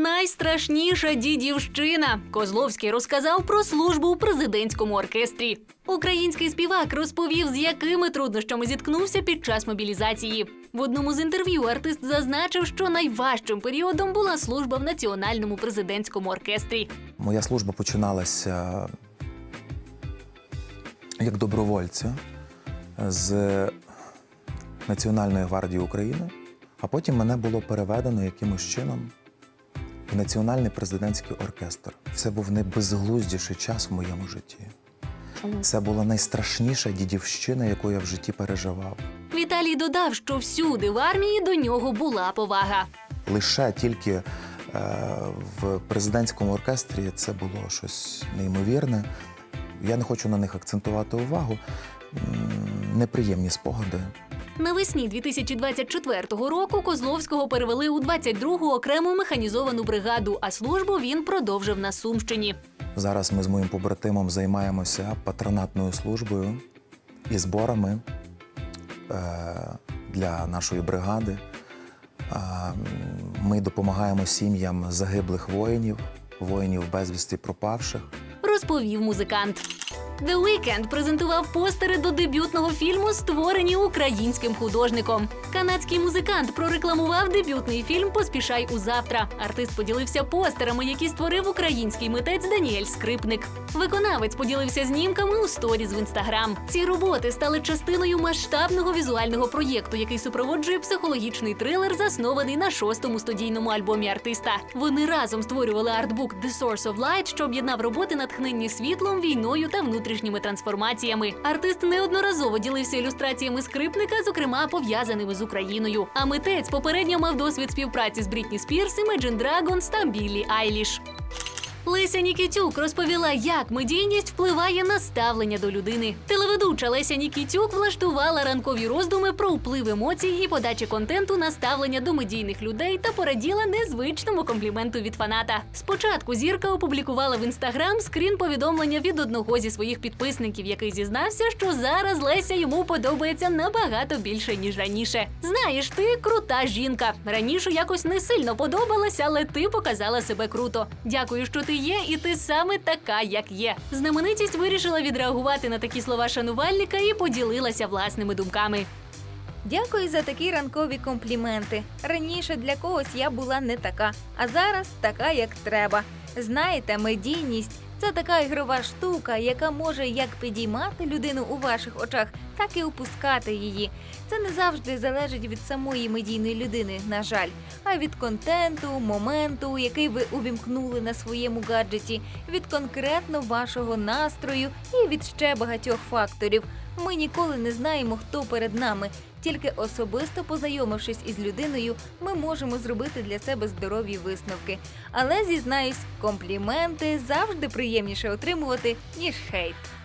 найстрашніша дідівщина. Козловський розказав про службу у президентському оркестрі. Український співак розповів, з якими труднощами зіткнувся під час мобілізації. В одному з інтерв'ю артист зазначив, що найважчим періодом була служба в національному президентському оркестрі. Моя служба починалася як добровольця з Національної гвардії України, а потім мене було переведено якимось чином Національний президентський оркестр. Це був найбезглуздіший час в моєму житті. Це була найстрашніша дідівщина, яку я в житті переживав. Віталій додав, що всюди в армії до нього була повага. Лише тільки е, в президентському оркестрі це було щось неймовірне. Я не хочу на них акцентувати увагу. Неприємні спогади. Навесні 2024 року Козловського перевели у 22-гу окрему механізовану бригаду, а службу він продовжив на Сумщині. Зараз ми з моїм побратимом займаємося патронатною службою і зборами е, для нашої бригади. А, Ми допомагаємо сім'ям загиблих воїнів, воїнів безвісти пропавших. розповів музикант. The Weeknd презентував постери до дебютного фільму, створені українським художником. Канадський музикант прорекламував дебютний фільм Поспішай у завтра. Артист поділився постерами, які створив український митець Даніель Скрипник. Виконавець поділився знімками у сторіз в інстаграм. Ці роботи стали частиною масштабного візуального проєкту, який супроводжує психологічний трилер, заснований на шостому студійному альбомі артиста. Вони разом створювали артбук The Source of Light, що об'єднав роботи, натхненні світлом, війною та внутрішніми трансформаціями. Артист неодноразово ділився ілюстраціями скрипника, зокрема пов'язаними з Україною. А митець попередньо мав досвід співпраці з Брітні Спірс, Imagine Dragons та Біллі Айліш. Леся Нікітюк розповіла, як медійність впливає на ставлення до людини. Телеведуча Леся Нікітюк влаштувала ранкові роздуми про вплив емоцій і подачі контенту на ставлення до медійних людей та пораділа незвичному компліменту від фаната. Спочатку зірка опублікувала в інстаграм скрін повідомлення від одного зі своїх підписників, який зізнався, що зараз Леся йому подобається набагато більше ніж раніше. Знаєш, ти крута жінка. Раніше якось не сильно подобалася, але ти показала себе круто. Дякую, що ти є, і ти саме така, як є. Знаменитість вирішила відреагувати на такі слова шанувальника і поділилася власними думками. Дякую за такі ранкові компліменти. Раніше для когось я була не така, а зараз така, як треба. Знаєте, медійність це така ігрова штука, яка може як підіймати людину у ваших очах, так і опускати її. Це не завжди залежить від самої медійної людини, на жаль, а від контенту, моменту, який ви увімкнули на своєму гаджеті, від конкретно вашого настрою і від ще багатьох факторів. Ми ніколи не знаємо, хто перед нами. Тільки особисто познайомившись із людиною, ми можемо зробити для себе здорові висновки. Але зізнаюсь, компліменти завжди приємніше отримувати, ніж хейт.